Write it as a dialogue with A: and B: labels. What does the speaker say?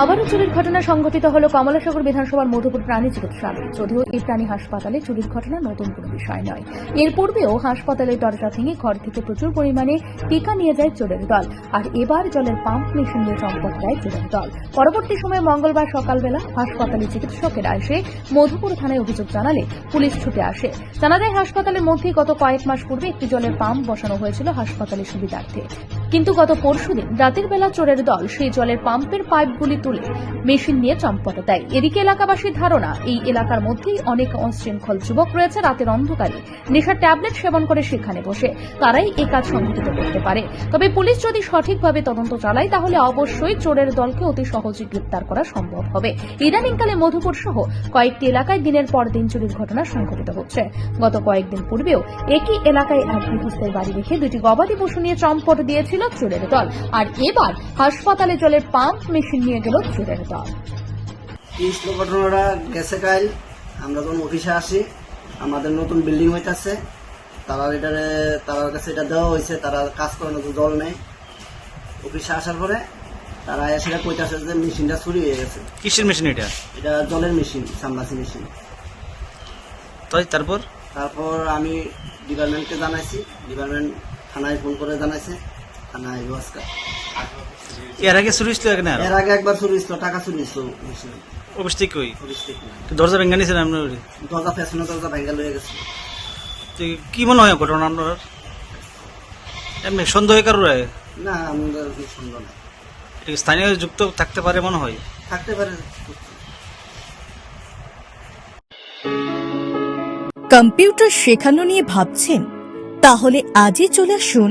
A: আবারও চুরির ঘটনা সংঘটিত হল কমলাসাগর বিধানসভার মধুপুর প্রাণী চিকিৎসালয়ে। যদিও এই প্রাণী হাসপাতালে চুরির ঘটনা নতুন কোনো বিষয় নয়। এর পূর্বেও হাসপাতালের দরজা ভেঙে ঘর থেকে প্রচুর পরিমাণে টিকা নিয়ে যায় চোরের দল। আর এবার জলের পাম্প মেশিন নিয়ে চম্পট দেয় চোরের দল। পরবর্তী সময়ে মঙ্গলবার সকালবেলা হাসপাতালে চিকিৎসকেরা এসে মধুপুর থানায় অভিযোগ জানালে পুলিশ ছুটে আসে। জানা যায়, হাসপাতালের মধ্যেই গত কয়েক মাস পূর্বে একটি জলের পাম্প বসানো হয়েছিল হাসপাতালের সুবিধার্থে। কিন্তু গত পরশুদিন রাতের বেলা চোরের দল সেই জলের পাম্পের পাইপগুলি তুলে মেশিন নিয়ে চম্পট দেয়। এদিকে এলাকাবাসীর ধারণা, এই এলাকার মধ্যেই অনেক অশৃঙ্খল যুবক রয়েছে, রাতের অন্ধকারে। নেশার ট্যাবলেট সেবন করে সেখানে বসে। তারাই এ কাজ সংঘটিত করতে পারে। তবে পুলিশ যদি সঠিকভাবে তদন্ত চালায়, তাহলে অবশ্যই চোরের দলকে অতি সহজে গ্রেপ্তার করা সম্ভব হবে। ইদানিংকালে মধুপুর সহ কয়েকটি এলাকায় দিনের পর দিন চুরির ঘটনা সংঘটিত হচ্ছে। গত কয়েকদিন পূর্বেও একই এলাকায় এক গৃহস্থের বাড়ি রেখে দুটি গবাদি পশু নিয়ে চম্পট দিয়েছিল চোরের দল। আর এবার হাসপাতালে জলের পাম্প মেশিন নিয়ে গেল চোরের দল।
B: কৃষ্ণ ঘটনাটা গেছে কাল। আমরা যখন অফিসে আসি আমাদের নতুন বিল্ডিং হইতাছে। তারা এটারে তার কাছে এটা দেওয়া হয়েছে তারা কাজ করে নতুন জল নেই। অফিসে আসার পরে তারা এসে কইতাছে যে মেশিনটা চুরি হয়ে গেছে।
C: কিসের মেশিন এটা?
B: এটা জলের মেশিন সামলাসি মেশিন।
C: তাই তারপর?
B: তারপর আমি ডিপার্টমেন্টকে জানাইছি। ডিপার্টমেন্ট থানায় ফোন করে জানাইছে।
C: এর আগে চুরি ছিল এখানে
B: এর আগে একবার চুরি টাকা চুরি হয়েছিল
C: অফিস থেকে কই? দরজা ভেঙে নিয়েছেন আপনার
B: দরজা ফেসনে দরজা ভেঙে লয়ে গেছে।
C: কি মনে হয় ঘটনা আপনার? এমনি সন্দেহ কারোর?
B: না আমাদের
C: এটা স্থানীয় যুক্ত থাকতে পারে মনে হয়?
B: থাকতে পারে।
D: কম্পিউটার শেখানো নিয়ে ভাবছেন? তাহলে আজই চলে আসুন